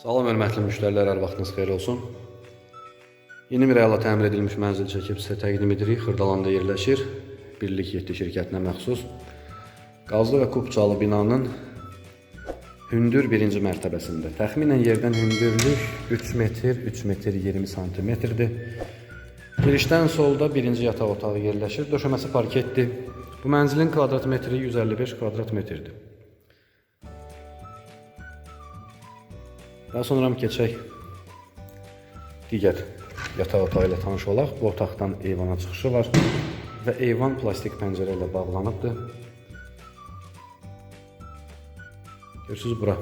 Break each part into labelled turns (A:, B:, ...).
A: Salam hörmətli müştərilər, hər vaxtınız xeyir olsun. Yeni bir əla təmir edilmiş mənzil çəkib sizə təqdim edirik. Xırdalanda yerləşir. Birlik 7 şirkətinə məxsus. Qazlı və Kupçalı binanın hündür birinci mərtəbəsində. Təxminən yerdən hündürlük 3 metr, 3 metr 20 santimetrdir. Girişdən solda birinci yataq otağı yerləşir. Döşəməsi parketdir. Bu mənzilin kvadrat metri 155 kvadrat metrdir. Daha sonra keçək digər yataq otağı ilə tanış olaq. Bu otaqdan eyvana çıxışı var və eyvan plastik pəncərə ilə bağlanıbdır. Görürsüz bura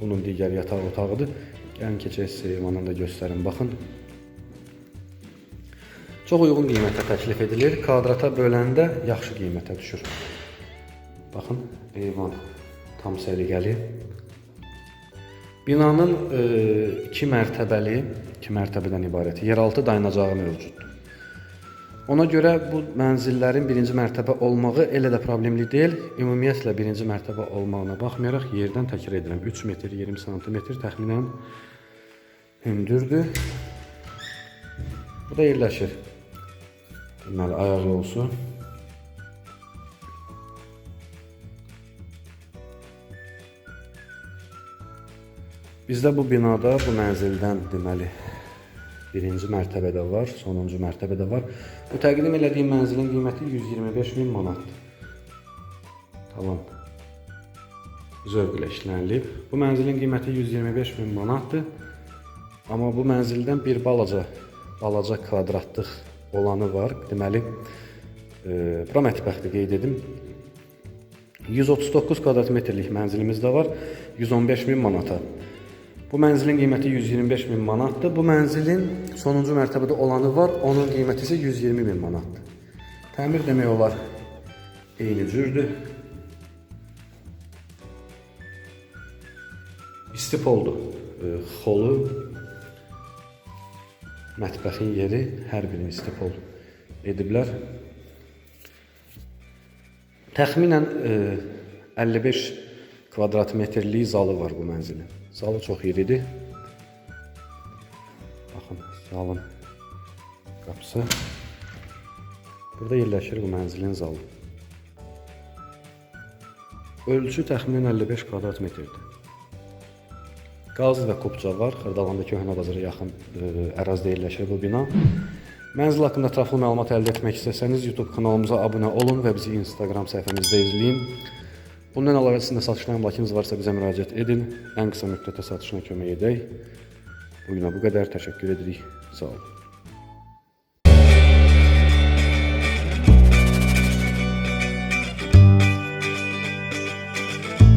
A: bunun digər yataq otağıdır. Gəlin keçək sizə eyvandan da göstərim. Baxın. Çox uyğun qiymətə təklif edilir. Kvadrata böləndə yaxşı qiymətə düşür. Baxın, eyvan tam səliqəli. Binanın e, iki mərtəbəli, iki mərtəbədən ibarət yeraltı dayanacağı mövcuddur. Ona görə bu mənzillərin birinci mərtəbə olmağı elə də problemli deyil. Ümumiyyətlə birinci mərtəbə olmağına baxmayaraq yerdən təkrar edirəm 3 metr 20 sm təxminən hündürdür. Bu da yerləşir. Deməli ayaq yolusu. Bizdə bu binada, bu mənzildən deməli birinci mərtəbədə var, sonuncu mərtəbədə var. Bu təqdim elədiyim mənzilin qiyməti 125 min manatdır. Tamam. Zövqlə işlənilib. Bu mənzilin qiyməti 125 min manatdır. Amma bu mənzildən bir balaca, balaca kvadratlıq olanı var. Deməli, e, bura mətbəxdir qeyd edim. 139 kvadrat metrlik mənzilimiz də var. 115 min manata. Bu mənzilin qiyməti 125 min manatdır. Bu mənzilin sonuncu mərtəbədə olanı var. Onun qiyməti isə 120 min manatdır. Təmir demək olar eyni cürdür. İstipoldur. E, xolu mətbəxin yeri hər birini istipol ediblər. Təxminən e, 55 kvadrat metrlik zalı var bu mənzilin. Zalı çox iridir. Baxın, zalın qapısı. Burada yerləşir bu mənzilin zalı. Ölçü təxminən 55 kvadrat metrdir. Qaz və Kupça var. Xırdalanda köhnə bazara yaxın e, ərazidə yerləşir bu bina. Mənzil haqqında ətraflı məlumat əldə etmək istəsəniz YouTube kanalımıza abunə olun və bizi Instagram səhifəmizdə izləyin. Bundan əlavə sizin də satışla əmlakınız varsa bizə müraciət edin. Ən qısa müddətdə satışına kömək edək. Bu günə bu qədər. Təşəkkür edirik. Sağ olun.